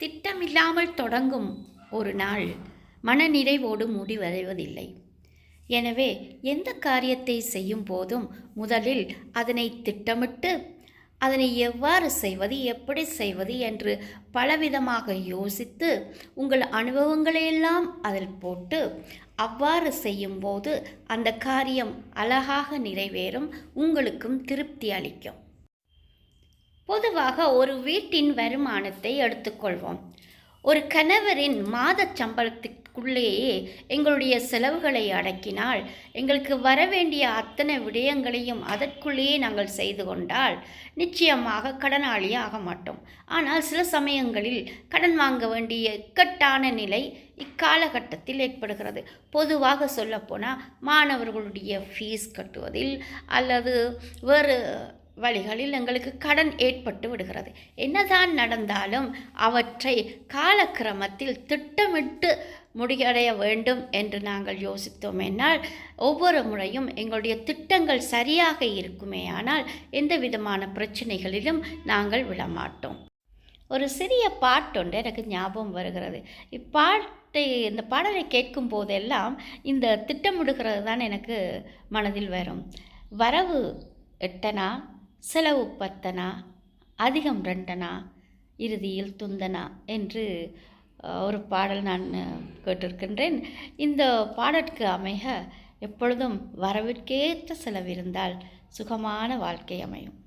திட்டமில்லாமல் தொடங்கும் ஒரு நாள் மனநிறைவோடு முடிவடைவதில்லை. எனவே எந்த காரியத்தை செய்யும் போதும் முதலில் அதனை திட்டமிட்டு அதனை எவ்வாறு செய்வது எப்படி செய்வது என்று பலவிதமாக யோசித்து உங்கள் அனுபவங்களையெல்லாம் அதில் போட்டு அவ்வாறு செய்யும்போது அந்த காரியம் அழகாக நிறைவேறும் உங்களுக்கும் திருப்தி அளிக்கும். பொதுவாக ஒரு வீட்டின் வருமானத்தை எடுத்துக்கொள்வோம். ஒரு கணவரின் மாத சம்பளத்துக்குள்ளேயே எங்களுடைய செலவுகளை அடக்கினால் எங்களுக்கு வரவேண்டிய அத்தனை விடயங்களையும் அதற்குள்ளேயே நாங்கள் செய்து கொண்டால் நிச்சயமாக கடனாளி ஆக மாட்டோம். ஆனால் சில சமயங்களில் கடன் வாங்க வேண்டிய இக்கட்டான நிலை இக்காலகட்டத்தில் ஏற்படுகிறது. பொதுவாக சொல்லப்போனால் மாணவர்களுடைய ஃபீஸ் கட்டுவதில் அல்லது வேறு வழிகளில் எங்களுக்கு கடன் ஏற்பட்டு விடுகிறது. என்னதான் நடந்தாலும் அவற்றை காலக்கிரமத்தில் திட்டமிட்டு முடிவடைய வேண்டும் என்று நாங்கள் யோசித்தோம். என்னால் ஒவ்வொரு முறையும் எங்களுடைய திட்டங்கள் சரியாக இருக்குமேயானால் எந்த விதமான பிரச்சனைகளிலும் நாங்கள் விழமாட்டோம். ஒரு சிறிய பாட்டொன்று எனக்கு ஞாபகம் வருகிறது. இப்பாட்டை இந்த பாடலை கேட்கும் போதெல்லாம் இந்த திட்டமிடுகிறது தான் எனக்கு மனதில் வரும். வரவு எட்டனா? செலவு பத்தனா? அதிகம் ரெண்டனா? இறுதியில் துந்தனா? என்று ஒரு பாடல் நான் கேட்டிருக்கின்றேன். இந்த பாடற்கு அமைக. எப்பொழுதும் வரவிற்கேற்ற செலவிருந்தால் சுகமான வாழ்க்கை அமையும்.